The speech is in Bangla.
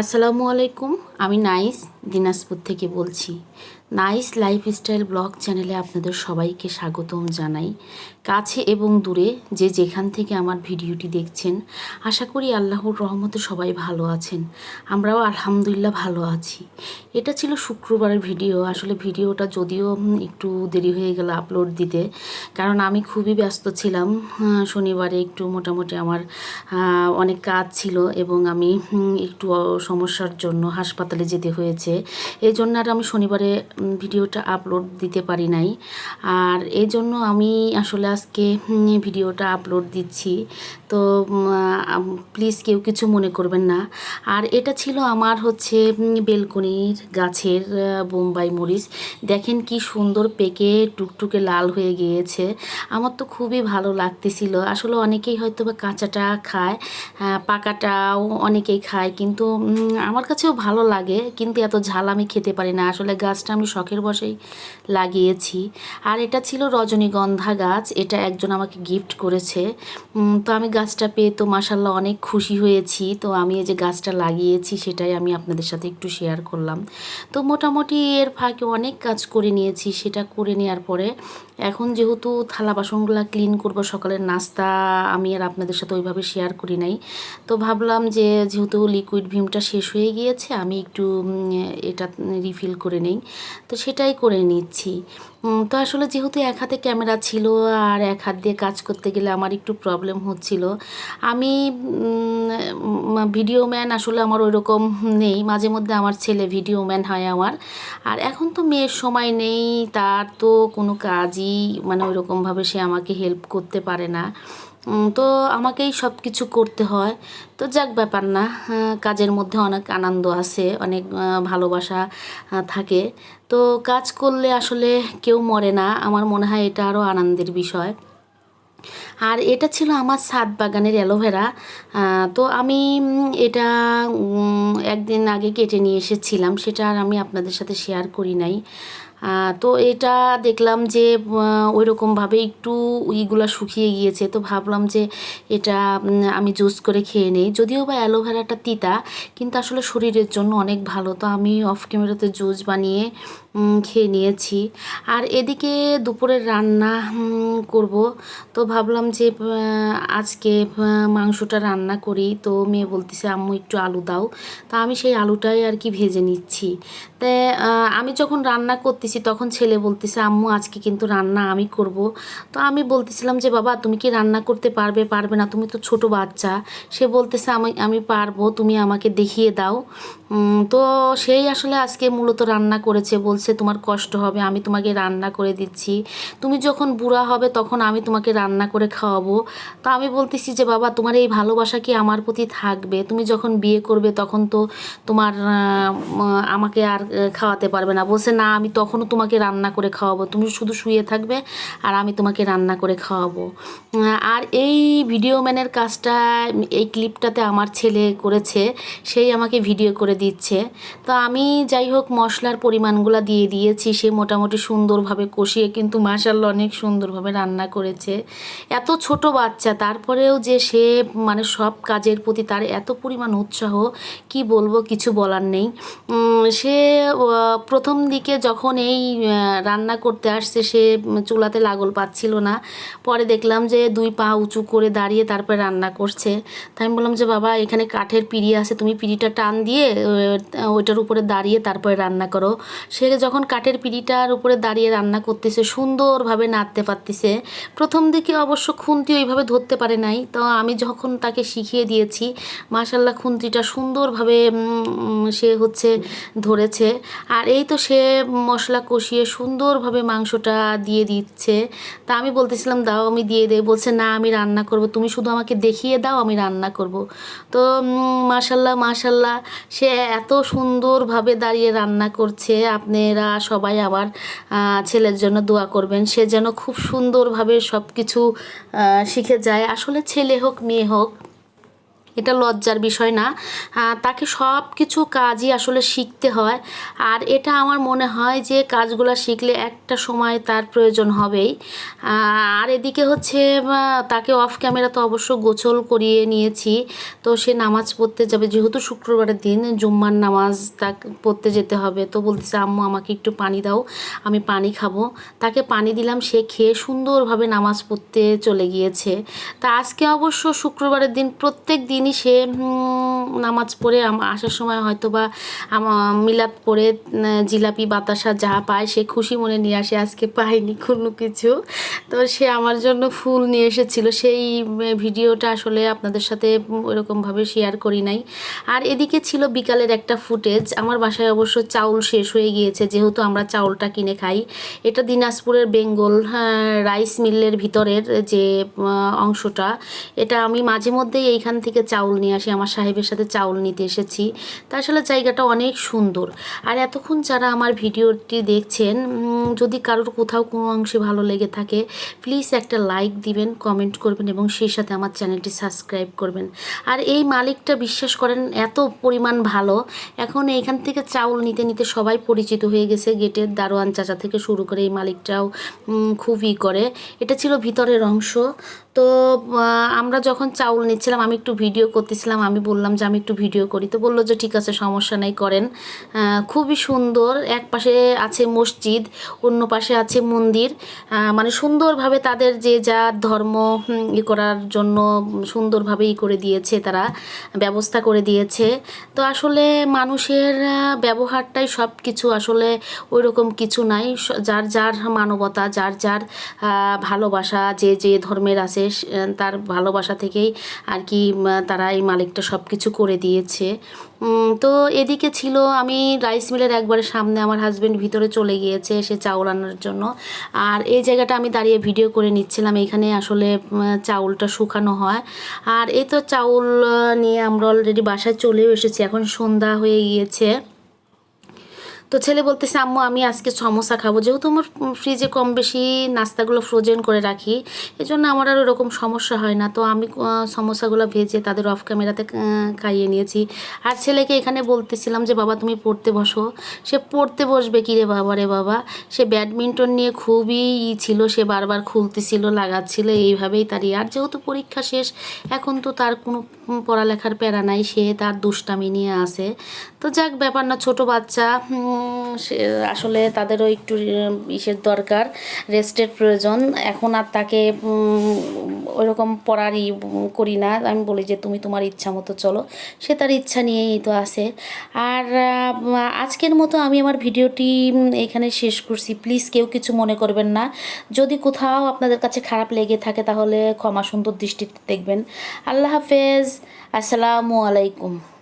আসসালামু আলাইকুম আমি নাইস দিনাজপুর থেকে বলছি। নাইস লাইফস্টাইল ব্লগ চ্যানেলে আপনাদের সবাইকে স্বাগতম জানাই। কাছে এবং দূরে যে যেখান থেকে আমার ভিডিওটি দেখছেন, আশা করি আল্লাহর রহমতে সবাই ভালো আছেন। আমরাও আলহামদুলিল্লাহ ভালো আছি। এটা ছিল শুক্রবারের ভিডিও। আসলে ভিডিওটা যদিও একটু দেরি হয়ে গেল আপলোড দিতে, কারণ আমি খুবই ব্যস্ত ছিলাম। শনিবারে একটু মোটামুটি আমার অনেক কাজ ছিল এবং আমি একটু সমস্যার জন্য হাসপাতালে যেতে হয়েছে। এই জন্য আর আমি শনিবারে ভিডিওটা আপলোড দিতে পারি নাই। আর এই জন্য আমি আসলে আজকে ভিডিওটা আপলোড দিচ্ছি। তো প্লিজ কেউ কিছু মনে করবেন না। আর এটা ছিল আমার হচ্ছে বেলকনির গাছের বোম্বাই মরিচ। দেখেন কি সুন্দর পেকে টুকটুকে লাল হয়ে গিয়েছে। আমার তো খুবই ভালো লাগতেছিল। আসলে অনেকেই হয়তো বা কাঁচাটা খায় পাকাটাও অনেকেই খায়। কিন্তু আমার কাছেও ভালো লাগে। কিন্তু এত ঝাল আমি খেতে পারি না। আসলে গাছটা আমি শখের বসেই লাগিয়েছি। আর এটা ছিল রজনীগন্ধা গাছ, এটা একজন আমাকে গিফট করেছে। তো আমি গাছটা পেয়ে তো মাসাল্লাহ অনেক খুশি হয়েছি। তো আমি এই যে গাছটা লাগিয়েছি, সেটাই আমি আপনাদের সাথে একটু শেয়ার করলাম। তো মোটামুটি এর ফাঁকে অনেক কাজ করে নিয়েছি, সেটা করে নেওয়ার পরে এখন যেহেতু থালা বাসনগুলো ক্লিন করব, সকালের নাস্তা আমি আর আপনাদের সাথে ওইভাবে শেয়ার করি নাই। তো ভাবলাম যে যেহেতু লিকুইড ভিমটা শেষ হয়ে গিয়েছে, আমি একটু এটা রিফিল করে নেই। তো সেটাই করে নিচ্ছি। তো আসলে যেহেতু এক হাতে ক্যামেরা ছিল আর এক হাত দিয়ে কাজ করতে গেলে আমার একটু প্রবলেম হচ্ছিল, আমি ভিডিও ম্যান আসলে আমার ওই রকম নেই। মাঝে মধ্যে আমার ছেলে ভিডিও ম্যান হয় আমার। আর এখন তো মেয়ের সময় নেই, তার তো কোনো কাজই মানে ওই রকমভাবে সে আমাকে হেল্প করতে পারে না। তো আমাকেই সব কিছু করতে হয়। তো যাক ব্যাপার না কাজের মধ্যে অনেক আনন্দ আছে, অনেক ভালোবাসা থাকে। তো কাজ করলে আসলে কেউ মরে না, আমার মনে হয় এটা আরও আনন্দের বিষয়। আর এটা ছিল আমার ছাদ বাগানের অ্যালোভেরা। তো আমি এটা একদিন আগে কেটে নিয়ে এসেছিলাম, সেটা আর আমি আপনাদের সাথে শেয়ার করি নাই। তো এটা দেখলাম যে ওই রকমভাবে একটু ইগুলা শুকিয়ে গিয়েছে। তো ভাবলাম যে, এটা আমি জুস করে খেয়ে নেই। যদিও বা অ্যালোভেরাটা তিতা, কিন্তু আসলে শরীরের জন্য অনেক ভালো। তো আমি অফ ক্যামেরাতে জুস বানিয়ে খেয়ে নিয়েছি। আর এদিকে দুপুরের রান্না করব। তো ভাবলাম যে আজকে মাংসটা রান্না করি। তো মেয়ে বলতেছে, আম্মু, একটু আলু দাও। তা আমি সেই আলুটাই আর কি ভেজে নিচ্ছি। তা আমি যখন রান্না করতেছি তখন ছেলে বলতেছে, আম্মু, আজকে কিন্তু রান্না আমি করব। তো আমি বলতেছিলাম যে, বাবা, তুমি কি রান্না করতে পারবে? পারবে না, তুমি তো ছোট বাচ্চা। সে বলতেছে, আমি আমি পারব, তুমি আমাকে দেখিয়ে দাও। তো সেই আসলে আজকে মূলত রান্না করেছে, বলছে, তোমার কষ্ট হবে, আমি তোমাকে রান্না করে দিচ্ছি। তুমি যখন বুড়া হবে, তখন আমি তোমাকে রান্না করে খাওয়াবো। তো আমি বলতেছি যে, বাবা, তোমার এই ভালোবাসা কি আমার প্রতি থাকবে? তুমি যখন বিয়ে করবে, তখন তো তোমার আমাকে আর খাওয়াতে পারবে না। বলছে, না, আমি তখনও তোমাকে রান্না করে খাওয়াবো। তুমি শুধু শুয়ে থাকবে আর আমি তোমাকে রান্না করে খাওয়াবো। আর এই ভিডিও ম্যানের কাজটা, এই ক্লিপটাতে আমার ছেলে করেছে, সেই আমাকে ভিডিও করে দিচ্ছে। তো আমি যাই হোক, মশলার পরিমাণগুলো দিয়ে দিয়েছি, সে মোটামুটি সুন্দরভাবে কষিয়ে কিন্তু মাসাল্লা অনেক সুন্দরভাবে রান্না করেছে। এত ছোট বাচ্চা, তারপরেও যে সে মানে সব কাজের প্রতি তার এত পরিমাণ উৎসাহ, কি বলব, কিছু বলার নেই। সে প্রথম দিকে যখন এই রান্না করতে আসছে, সে চুলাতে লাগল পাচ্ছিল না। পরে দেখলাম যে দুই পা উঁচু করে দাঁড়িয়ে তারপরে রান্না করছে। তাই আমি বললাম যে, বাবা, এখানে কাঠের পিড়ি আছে, তুমি পিড়িটা টান দিয়ে ওইটার উপরে দাঁড়িয়ে তারপরে রান্না করো। সে যখন কাঠের পিড়িটার উপরে দাঁড়িয়ে রান্না করতেছে, সুন্দরভাবে নাড়তে পারতেছে। প্রথম দিকে অবশ্য খুন্তি ওইভাবে ধরতে পারে নাই। তো আমি যখন তাকে শিখিয়ে দিয়েছি মাশাল্লাহ খুন্তিটা সুন্দরভাবে সে হচ্ছে ধরেছে। আর এই তো সে মশলা কষিয়ে সুন্দরভাবে মাংসটা দিয়ে দিচ্ছে। তা আমি বলতেছিলাম দাও আমি দিয়ে দেয় বলছে না আমি রান্না করব। তুমি শুধু আমাকে দেখিয়ে দাও আমি রান্না করব। তো মাশাল্লাহ মাশাল্লাহ সে এত সুন্দরভাবে দাঁড়িয়ে রান্না করছে। আপনারা সবাই আহ, ছেলের জন্য দোয়া করবেন। সে যেন খুব সুন্দরভাবে সব কিছু শিখে যায়। আসলে ছেলে হোক মেয়ে হোক এটা লজ্জার বিষয় না। তাকে সব কিছু কাজই আসলে শিখতে হয়। আর এটা আমার মনে হয় যে কাজগুলো শিখলে একটা সময় তার প্রয়োজন হবেই। আর এদিকে হচ্ছে তাকে অফ ক্যামেরা তো অবশ্য গোছল করিয়ে নিয়েছি। তো সে নামাজ পড়তে যাবে, যেহেতু শুক্রবারের দিন, জুম্মার নামাজ তাকে, পড়তে যেতে হবে। তো বলতেছে, আম্মু, আমাকে একটু পানি দাও, আমি পানি খাব। তাকে পানি দিলাম, সে খেয়ে সুন্দরভাবে নামাজ পড়তে চলে গিয়েছে। তা আজকে অবশ্য শুক্রবারের দিন প্রত্যেক দিনই সে নামাজ পড়ে আসার সময় হয়তো বা মিলাদ পড়ে জিলাপি বাতাসা যা পায় সে খুশি মনে নিয়ে আসে আজকে পায়নি কোনো কিছু। তো সে আমার জন্য ফুল নিয়ে এসেছিল সেই ভিডিওটা আসলে আপনাদের সাথে উম, ওইরকমভাবে শেয়ার করি নাই। আর এদিকে ছিল বিকালের একটা ফুটেজ আমার বাসায় অবশ্য চাউল শেষ হয়ে গিয়েছে যেহেতু আমরা চাউলটা কিনে খাই। এটা দিনাজপুরের বেঙ্গল হ্যাঁ, রাইস মিলের ভিতরের যে অংশটা এটা আমি মাঝে মধ্যেই এইখান থেকে চাউল নিয়ে আসি, আমার সাহেবের সাথে চাউল নিতে এসেছি। তা আসলে জায়গাটা অনেক সুন্দর। আর এতক্ষণ যারা আমার ভিডিওটি দেখছেন যদি কারোর কোথাও কোনো অংশে ভালো লেগে থাকে প্লিজ একটা লাইক দিবেন কমেন্ট করবেন এবং সেই সাথে আমার চ্যানেলটি সাবস্ক্রাইব করবেন। আর এই মালিকটা বিশ্বাস করেন, এত পরিমাণ ভালো। এখন এইখান থেকে চাউল নিতে নিতে সবাই পরিচিত হয়ে গেছে। গেটের দারোয়ান চাচা থেকে শুরু করে এই মালিকটাও খুবই করে। এটা ছিল ভিতরের অংশ। তো আমরা যখন চাউল নিচ্ছিলাম, আমি একটু ভিডিও করতেছিলাম, আমি বললাম যে আমি একটু ভিডিও করি। তো বলল যে, ঠিক আছে, সমস্যা নেই, করেন। খুবই সুন্দর, এক পাশে আছে মসজিদ, অন্য পাশে আছে মন্দির। মানে সুন্দরভাবে তাদের যে যা ধর্ম ই করার জন্য সুন্দরভাবে ই করে দিয়েছে, তারা ব্যবস্থা করে দিয়েছে। তো আসলে মানুষের ব্যবহারটাই সব কিছু আসলে ওই রকম কিছু নাই। যার যার মানবতা, যার যার ভালোবাসা, যে যে ধর্মের আছে তার ভালোবাসা থেকেই আর কি তারা এই মালিকটা সব কিছু করে দিয়েছে। তো এদিকে ছিল, আমি রাইস মিলের একবারে সামনে আমার হাজব্যান্ড ভিতরে চলে গিয়েছে সে চাউল আনার জন্য। আর এই জায়গাটা আমি দাঁড়িয়ে ভিডিও করে নিচ্ছিলাম, এখানে আসলে চাউলটা শুকানো হয়। আর এই তো চাউল নিয়ে আমরা অলরেডি বাসায় চলেও এসেছি, এখন সন্ধ্যা হয়ে গিয়েছে। তো ছেলে বলতেছে, আম্মু, আমি আজকে সমোসা খাব। যেহেতু আমার ফ্রিজে কম বেশি নাস্তাগুলো ফ্রোজেন করে রাখি এই জন্য আমার আর ওরকম সমস্যা হয় না। তো আমি সমস্যাগুলো ভেজে তাদের অফ ক্যামেরাতে খাইয়ে নিয়েছি। আর ছেলেকে এখানে বলতেছিলাম যে, বাবা, তুমি পড়তে বসো। সে পড়তে বসবে কি রে বাবা রে বাবা? সে ব্যাডমিন্টন নিয়ে খুবই ই ছিল, সে বারবার খুলতেছিল, লাগাচ্ছিল, এইভাবেই তার। আর যেহেতু পরীক্ষা শেষ, এখন তো তার কোনো পড়ালেখার প্যারা নাই সে তার দুষ্টামি নিয়ে আসে তো যাক ব্যাপার না ছোট বাচ্চা আসলে তাদেরও একটু ইসের দরকার, রেস্টের প্রয়োজন। এখন আর তাকে ওইরকম পড়ারই করি না। আমি বলি যে, তুমি তোমার ইচ্ছা মতো চলো। সে তার ইচ্ছা নিয়েই তো আসে আর আজকের মতো আমি আমার ভিডিওটি এখানে শেষ করছি। প্লিজ কেউ কিছু মনে করবেন না। যদি কোথাও আপনাদের কাছে খারাপ লেগে থাকে, তাহলে ক্ষমা সুন্দর দৃষ্টিতে দেখবেন। আল্লাহ হাফেজ। আসসালামু আলাইকুম।